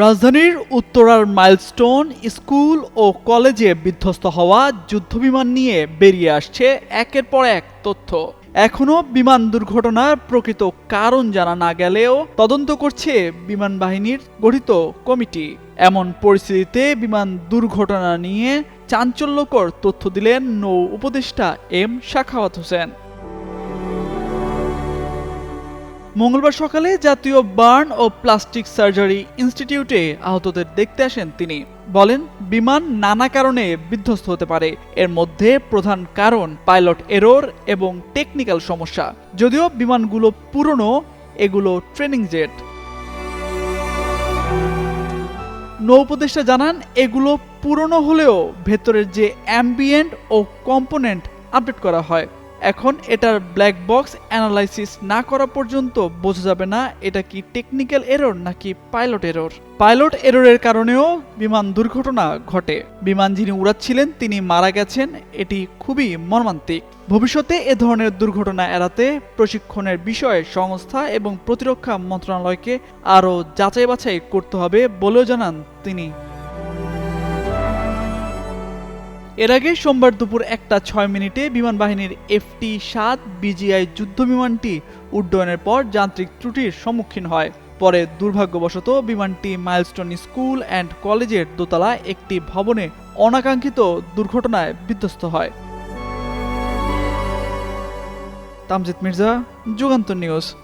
রাজধানীর উত্তরার milestone school ও কলেজে বিধ্বস্ত হওয়া যুদ্ধবিমান নিয়ে বেরিয়ে আসছে একের পর এক তথ্য। এখনও বিমান দুর্ঘটনার প্রকৃত কারণ জানা না গেলেও তদন্ত করছে বিমান বাহিনীর গঠিত কমিটি। এমন পরিস্থিতিতে বিমান দুর্ঘটনা নিয়ে চাঞ্চল্যকর তথ্য দিলেন নৌ উপদেষ্টা এম শাখাওয়াত হোসেন। মঙ্গলবার সকালে জাতীয় বার্ন ও প্লাস্টিক সার্জারি ইনস্টিটিউটে আহতদের দেখতে আসেন তিনি। বলেন, বিমান নানা কারণে বিধ্বস্ত হতে পারে। এর মধ্যে প্রধান কারণ পাইলট এরোর এবং টেকনিক্যাল সমস্যা। যদিও বিমানগুলো পুরনো, এগুলো ট্রেনিং জেট। নৌপদেষ্টা জানান, এগুলো পুরনো হলেও ভেতরের যে অ্যাম্বিয়েন্ট ও কম্পোনেন্ট আপডেট করা হয়। এখন এটার ব্ল্যাক বক্স অ্যানালাইসিস না করা পর্যন্ত বোঝা যাবে না এটা কি টেকনিক্যাল এরর নাকি পাইলট এরর পাইলট এররের কারণেও বিমান দুর্ঘটনা ঘটে। বিমান যিনি উড়াচ্ছিলেন, তিনি মারা গেছেন, এটি খুবই মর্মান্তিক। ভবিষ্যতে এ ধরনের দুর্ঘটনা এড়াতে প্রশিক্ষণের বিষয়ে সংস্থা এবং প্রতিরক্ষা মন্ত্রণালয়কে আরও যাচাই বাছাই করতে হবে বলেও জানান তিনি। এর আগে সোমবার দুপুর একটা ছয় মিনিটে বিমান বাহিনীর এফটি সাত বিজিআই যুদ্ধ বিমানটি উড্ডয়নের পর যান্ত্রিক ত্রুটির সম্মুখীন হয়। পরে দুর্ভাগ্যবশত বিমানটি মাইলস্টোন স্কুল অ্যান্ড কলেজের দোতলা একটি ভবনে অনাকাঙ্ক্ষিত দুর্ঘটনায় বিধ্বস্ত হয়। তামজিদ মির্জা, যুগান্তর নিউজ।